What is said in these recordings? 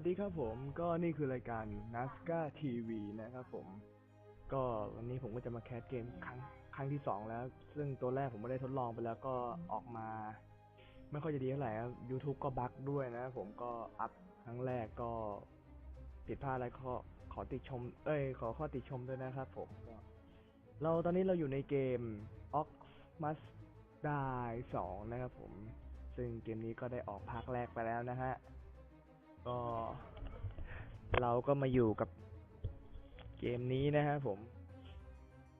วัสดีครับผมก็นี่คือรายการ NASCAR TV นะครับผม ก็วันนี้ผมก็จะมาแคสเกมครั้งครั้งที่สองแล้ว ซึ่งตัวแรกผมไม่ได้ทดลองไปแล้วก็ออกมา ไม่ค่อยจะดีเท่าไหร่ครับ YouTube ก็บั๊กด้วยนะผมก็อัพครั้งแรกก็ผิดพลาดอะไรก็ขอติชม เอ้ย ขอข้อติชมด้วยนะครับผมเราตอนนี้เราอยู่ในเกม Oxmas Die 2 นะครับผม ซึ่งเกมนี้ก็ได้ออกภาคแรกไปแล้วนะฮะ ก็เราก็มาอยู่กับเกมนี้นะฮะผม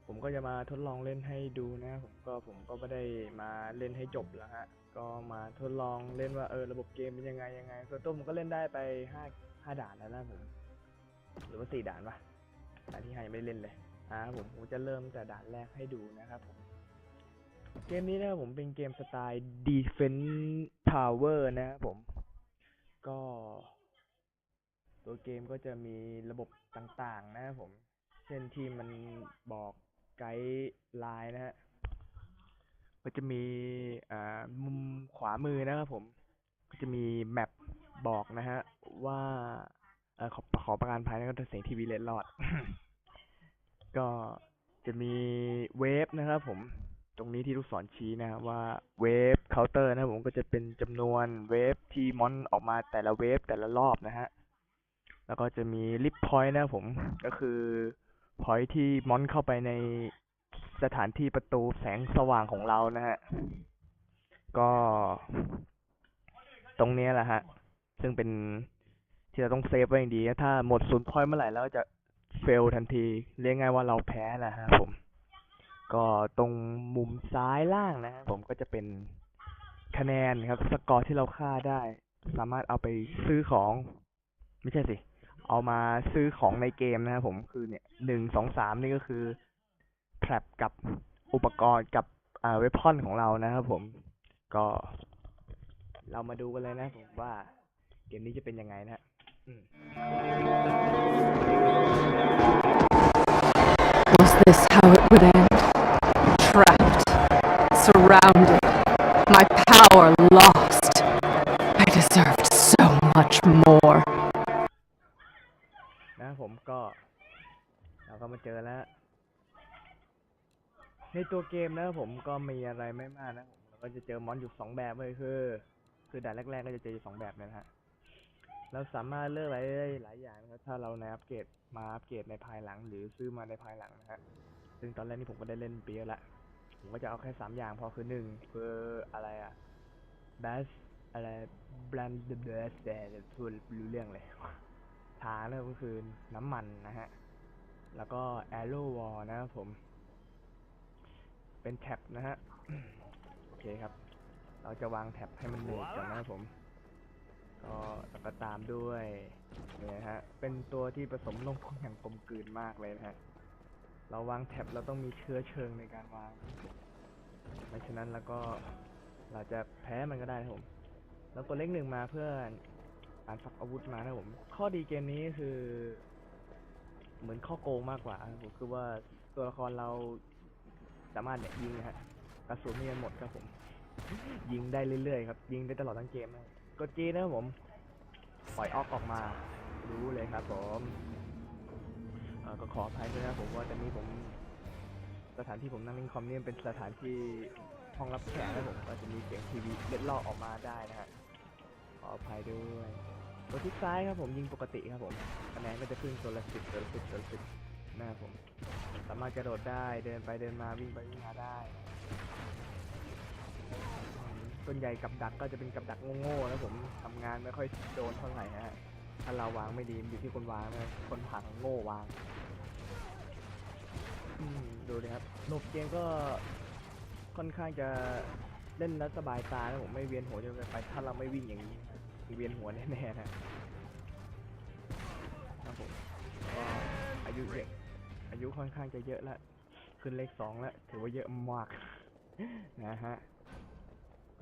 ผมก็จะมาทดลองเล่นให้ดูนะผมก็ผมก็ไม่ได้มาเล่นให้จบแล้วฮะ ก็มาทดลองเล่นว่าเออระบบเกมเป็นยังไงยังไงส่วนตัวผมก็เล่นได้ไปห้าห้าด่านแล้วนะผม หรือว่าสี่ด่านปะด่านที่ห้ายังไม่เล่นเลยอ่าผมผมจะเริ่มแต่ด่านแรกให้ดูนะครับผมเกมนี้นะครับผมเป็นเกมสไตล์ Defense Tower นะครับผม ก็ ตัวเกมก็จะมีระบบต่างๆ นะครับผม เช่นที่มันบอกไกด์ไลน์นะฮะก็จะมีอ่ามุมขวามือนะครับผม ก็จะมีแมปบอกนะฮะว่าอขอขอประกันภัยนะครับเสียงทีวีเลนรอด ก็จะมีเวฟนะครับผม ตรงนี้ที่ลูกศรชี้นะครับว่าเวฟเคาน์เตอร์นะผมก็จะเป็นจำนวนเวฟที่มอนออกมาแต่ละเวฟแต่ละรอบนะฮะ แล้วก็จะมีลิฟพอยต์นะผมก็คือพอยที่มอนเข้าไปในสถานที่ประตูแสงสว่างของเรานะฮะ ก็ตรงนี้แหละฮะ ซึ่งเป็นที่เราต้องเซฟไว้อย่างดี ถ้าหมดศูนย์พอยต์เมื่อไหร่แล้วจะเฟลทันที เรียกง่ายว่าเราแพ้นะฮะผม ก็ตรงมุมซ้ายล่างนะครับผมก็จะเป็นคะแนนครับ สกอร์ที่เราฆ่าได้ สามารถเอาไปซื้อของ ไม่ใช่สิ เอามาซื้อของในเกมนะครับผมคือเนี่ยหนึ่งสองสามนี่ก็คือแทรปกับอุปกรณ์กับอาเวพอนของเรานะครับผมก็เรามาดูกันเลยนะผมว่าเกมนี้จะเป็นยังไงนะฮะอืม Was this how it would end? Or lost. I deserved so much more. นะผมก็ เราก็มาเจอแล้ว ในตัวเกมนะผมก็มีอะไรไม่มากนะผมเราก็จะเจอมอนอยู่สองแบบเลยคือ คือด่านแรก ๆ ก็จะเจออยู่สองแบบนะฮะ เราสามารถเลือกอะไรได้หลายอย่างนะครับถ้าเราในอัปเกรดมาอัปเกรดในภายหลัง หรือซื้อมาในภายหลังนะฮะ ซึ่งตอนแรกนี่ผมก็ได้เล่นเปียละผมก็จะเอาแค่สามอย่างพอคือหนึ่งคืออะไรอะ best อะไร brand the best แต่พูดรู้เรื่องเลยฐานเนี่ยก็คือน้ำมันนะฮะ แล้วก็ arrow wall นะครับผม เป็นแท็บนะฮะ โอเคครับ เราจะวางแท็บให้มันหนืดก่อนนะครับผม ก็แล้วก็ตามด้วยเนี่ยฮะ เป็นตัวที่ผสมลงทุนอย่างกลมกลืนมากเลยนะฮะ เราวางแท็บเราต้องมีเชื้อเชิงในการวาง ไม่ฉะนั้นแล้วก็ เราจะแพ้มันก็ได้นะครับผม แล้วกดเลขหนึ่งมาเพื่อการฝักอาวุธมานะครับผม ข้อดีเกมนี้คือ เหมือนข้อโกงมากกว่าครับผมคือว่าตัวละครเราสามารถเนี่ยยิงนะฮะกระสุนไม่ยันหมดครับผม ยิงได้เรื่อยๆครับ ยิงได้ตลอดทั้งเกมนะกดจีนะครับผม ปล่อยออกออกมา รู้เลยครับผมก็ขออภัยด้วยนะผมว่าตอนนี้ผมสถานที่ผมนั่งเล่นคอมเนี่ยเป็นสถานที่ ห้องรับแขกนะผมก็จะมีเสียงทีวีเล็ดลอดออกมาได้นะฮะขออภัยด้วยตัวที่ซ้ายครับผมยิงปกติครับผมคะแนนก็จะขึ้นตัวละสิบตัวละสิบตัวละสิบนะครับผม สามารถกระโดดได้เดินไปเดินมาวิ่งไปวิ่งมาได้ส่วนใหญ่กับดักก็จะเป็นกับดักโง่ๆนะผมทำงานไม่ค่อยโดนเท่าไหร่นะฮะถ้าเราวางไม่ดีอยู่ที่คนวางนะคนผังโง่วางดูเลยครับโนบเกมก็ ค่อนข้างจะเล่นแล้วสบายตานะผมไม่เวียนหัวจนเกินไปถ้าเราไม่วิ่งอย่างนี้คือเวียนหัวแน่ๆนะครับผมก็อายุเยอะอายุค่อนข้างจะเยอะแล้วขึ้นเลขสองแล้วถือว่าเยอะมากนะฮะ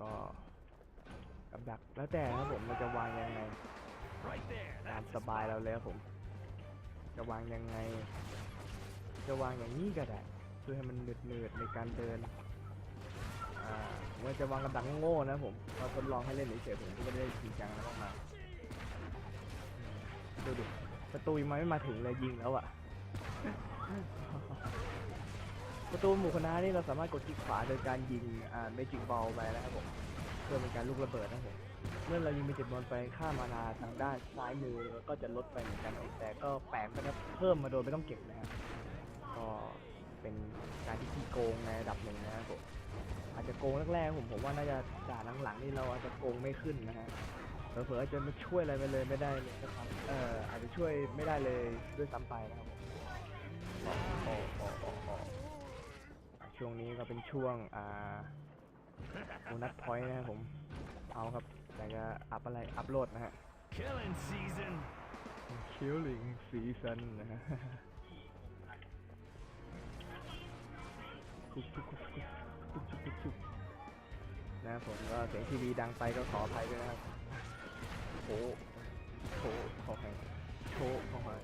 ก็กับดักแล้วแต่นะครับผมเราจะวางยังไงตามสบายเราเลยครับผม จะวางยังไง จะวางอย่างนี้ก็ได้เพื่อให้มันเหนืดๆในการเดิน จะวางกับดักโง่ๆนะผมเราทดลองให้เล่นเฉยๆผมก็ไม่ได้จริงจังแล้วมากดูดิประตูยังไม่มาถึงเลยยิงแล้วอะประตูหมู่คณะนี่เราสามารถกดคลิกขวาโดยการยิงอ่าเมจิกบอลไปนะครับผมเพื่อเป็นการลูกระเบิดนะครับผมเมื่อเรายิงเมจิกบอลไปข้ามมานาทางด้านซ้ายมือก็จะลดไปเหมือนกันแต่ก็แปลงก็จะเพิ่มมาโดยไม่ต้องเก็บนะครับก็เป็นการที่ขี้โกงในระดับหนึ่งนะครับผม อาจจะโกงแรกๆผมผมว่าน่าจะด่านหลังๆนี่เราอาจจะโกงไม่ขึ้นนะฮะเผลอๆอาจจะไม่ช่วยอะไรไปเลยไม่ได้เลยนะครับเอ่ออาจจะช่วยไม่ได้เลยด้วยซ้ำไปนะครับผมโอ้โอ้โอ้โอ้ช่วงนี้ก็เป็นช่วงอ่าโบนัสพอยต์นะครับผมเอาครับอยากจะอัพอะไรอัพโหลดนะฮะ Killing season. Killing Season นะฮะคุกคุกคุก คุกคุกคุกคุกคุกนะครับผมก็เสียงทีวีดังไปก็ขออภัยด้วยนะครับโชว์โชว์ขออภัยโชว์ขออภัย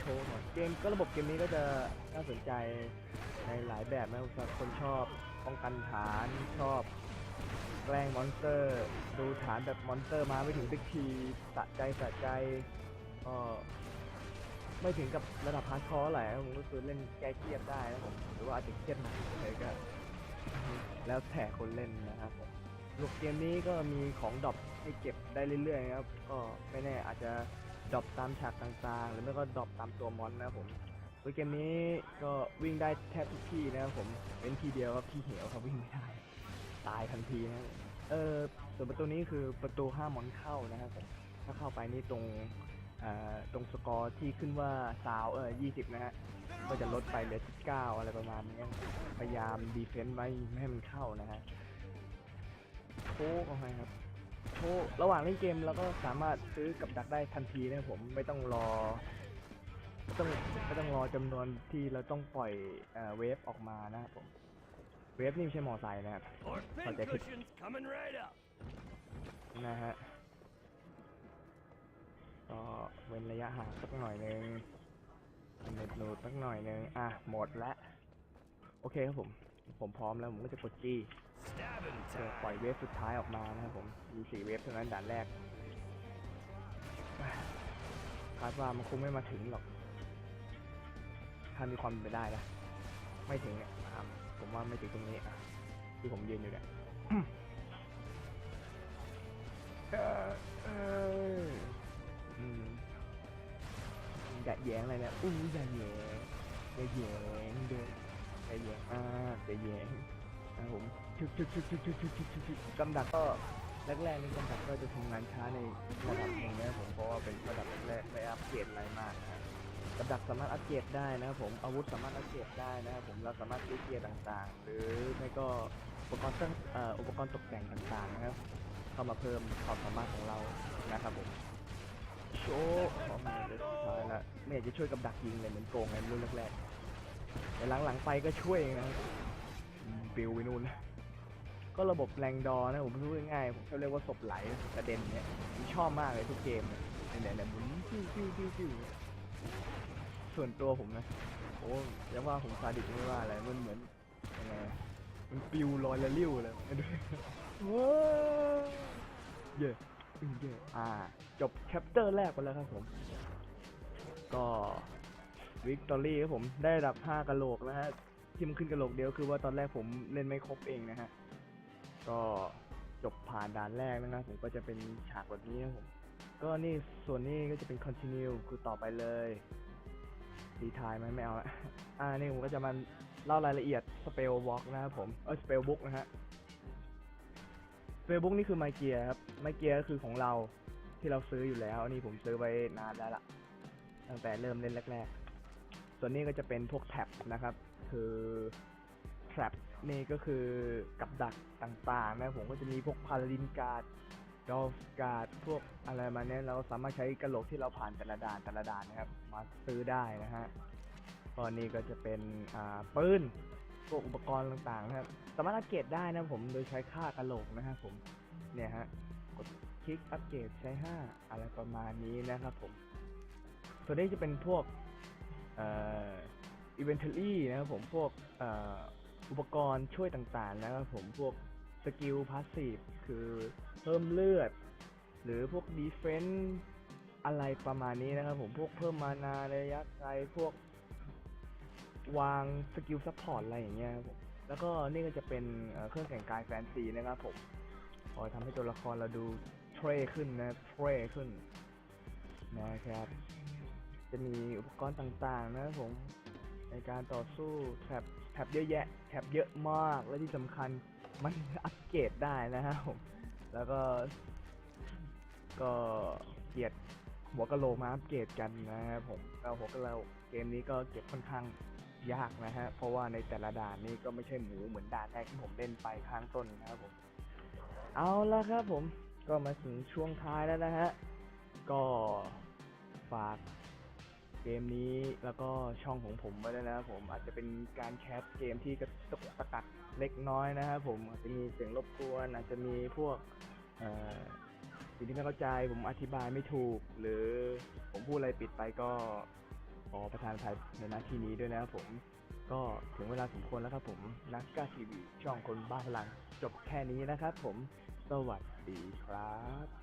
โชว์หน่อยเกมก็ระบบเกมนี้ก็จะน่าสนใจในหลายแบบนะครับสำหรับคนชอบป้องกันฐานชอบแกล้งมอนสเตอร์ ดูฐานแบบมอนสเตอร์มาไม่ถึงสักทีสะใจสะใจก็ไม่ถึงกับระดับฮาร์ดคอร์แหละผมก็คือเล่นแก้เครียดได้นะผมหรือว่าอาจจะเครียดหนักเลยก็ แล้วแต่คนเล่นนะครับผมลูกเกมนี้ก็มีของดรอปให้เก็บได้เรื่อยๆนะครับ ก็ไม่แน่อาจจะดรอปตามฉากต่างๆ หรือไม่ก็ดรอปตามตัวมอนนะครับผมโดยเกมนี้ก็วิ่งได้แทบทุกที่นะครับผมเป็นทีเดียวครับที่เหวครับวิ่งไม่ได้ตายทันทีนะเออส่วนประตูนี้คือประตูห้ามมอนเข้านะครับผมถ้าเข้าไปนี่ตรง ตรงสกอร์ที่ขึ้นว่าซาวเออ20 นะฮะ ก็จะลดไปเหลือ19อะไรประมาณนี้ พยายามดีเฟนต์ไว้ไม่ให้มันเข้านะฮะ โชว์เข้าไปครับ โชว์ระหว่างเล่นเกมเราก็สามารถซื้อกับดักได้ทันทีนะครับผมไม่ต้องรอไม่ต้องไม่ต้องรอจำนวนที่เราต้องปล่อยเอ่อเวฟออกมานะครับผม เวฟนี่ไม่ใช่มอไซค์นะครับ Or Oh, pin they could- cushions coming right up. นะฮะ ก็เว้นระยะห่างสักหน่อยนึงเน็ตนูดสักหน่อยนึงอะหมดแล้วโอเคครับผม ผมพร้อมแล้วผมก็จะกดจี้เพื่อปล่อยเวฟสุดท้ายออกมานะครับผมมีสี่เวฟเท่านั้นด่านแรกคาดว่ามันคงไม่มาถึงหรอก ถ้ามีความเป็นไปได้นะไม่ถึงเนี่ยผมว่าไม่ถึงตรงนี้อะที่ผมยืนอยู่เนี่ย อย่าแย้งอะไรนี่ยอู้อย่าแย้งอย่าแย้งเด้ออย่าแย้งอ่าอย่าแย้งนะผมชุกชุกชุกชุกชุกชุกชุกชุกชุกกำดักก็แรกๆนี่กำดักก็จะทำงานช้าในระดับหนึ่งนะผมเพราะว่าเป็นระดับแรกไม่อัปเกรดอะไรมากนะครับกำดักสามารถอัปเกรดได้นะครับผมอาวุธสามารถอัปเกรดได้นะครับผมเราสามารถซื้อเกียร์ต่างๆ หรือไม่ก็อุปกรณ์เครื่องอุปกรณ์ตกแต่งต่างๆนะครับเข้ามาเพิ่มความสามารถของเรานะครับผม โชว์ของมาเดี๋ยสุดท้ายละไม่อยากจะช่วยกับดักยิงเลยเหมือนโกงไงรุ่นแรกๆแต่หลังๆไปก็ช่วยนะอืมปิวไปนู่นนะก็ระบบแรงดอนะผมพูดง่ายๆผมชอบเรียกว่าศพไหลกระเด็นเนี่ยผมชอบมากเลยทุกเกมเนี่ยเนี่ยเนี่ยหมุนปิ้วปิ้วปิ้วปิ้วส่วนตัวผมนะโอ้อย่าว่าผมซาดิสไม่ว่าอะไรมันเหมือนยังไงมันปิวลอยละลิ้วเลยดูว้าวเยอื มเย่อ่า จบแชปเตอร์แรกไปแล้วครับผม ก็วิกตอรี่ครับผมได้ระดับ 5กะโหลกนะฮะที่มันขึ้นกะโหลกเดียวคือว่าตอนแรกผมเล่นไม่ครบเองนะฮะ ก็จบผ่านด่านแรกนะครับผมก็จะเป็นฉากแบบนี้ครับผม ก็นี่ส่วนนี้ก็จะเป็น continue คือต่อไปเลยดีทายไหมไม่เอาละอ่านี่ผมก็จะมาเล่ารายละเอียด spell walk นะครับผม เออ spell book นะฮะ Facebook นี่คือไมเกียครับไมเกียก็คือของเราที่เราซื้ออยู่แล้ว นี่ผมซื้อไว้นานแล้วล่ะ ตั้งแต่เริ่มเล่นแรกๆ ส่วนนี้ก็จะเป็นพวกแท็บนะครับ คือ trap นี่ก็คือกับดักต่างๆนะผมก็จะมีพวกพาราดินการ์ดดอฟการ์ดพวกอะไรมาเนี้ยเราสามารถใช้กระโหลกที่เราผ่านแต่ละด่านแต่ละด่านนะครับ มาซื้อได้นะฮะตอนนี้ก็จะเป็นอ่าปืน วกอุปกรณ์ต่างๆนะครับ สามารถอัปเกรดได้นะผมโดยใช้ค่ากระโหลกนะครับผม เนี่ยฮะ กดคลิกอัปเกรดใช้ 5 อะไรประมาณนี้นะครับผม ส่วนนี้จะเป็นพวกเอ่อ inventory นะครับผม พวกเอ่ออุปกรณ์ช่วยต่างๆนะครับผม พวกสกิลพาสซีฟคือเพิ่มเลือด หรือพวก defense อะไรประมาณนี้นะครับผม พวกเพิ่มมานาระยะไกล พวก วางสกิลซัพพอร์ตอะไรอย่างเงี้ยครับผมแล้วก็นี่ก็จะเป็นเครื่องแต่งกายแฟนซีนะครับผมคอยทำให้ตัวละครเราดูเท่ขึ้นนะเท่ขึ้นนะครับ จะมีอุปกรณ์ต่างๆนะครับผมในการต่อสู้แทบแทบเยอะแยะแทบเยอะมากและที่สำคัญมันอัปเกรดได้นะครับผมแล้วก็ ก็เกียรติหัวกะโหลมาอัปเกรดกันนะครับผมแล้วหัวกะโหลเกมนี้ก็เก็บค่อนข้าง ยากนะฮะ เพราะว่าในแต่ละด่านนี่ก็ไม่ใช่หมูเหมือนด่านแรกที่ผมเล่นไปข้างต้นนะครับผม เอาละครับผม ก็มาถึงช่วงท้ายแล้วนะฮะ ก็ฝากเกมนี้แล้วก็ช่องของผมไว้ด้วยนะครับผมอาจจะเป็นการแคสเกมที่กระตุกตะกักเล็กน้อยนะครับผมอาจจะมีเสียงรบกวนอาจจะมีพวกเอ่อสิ่งที่ไม่เข้าใจผมอธิบายไม่ถูก หรือผมพูดอะไรปิดไปก็ ขอประทานภัยในหน้าที่นี้ด้วยนะครับผม ก็ถึงเวลาสมควรแล้วครับผมนักกาทีวีช่องคนบ้าพลัง จบแค่นี้นะครับผม สวัสดีครับ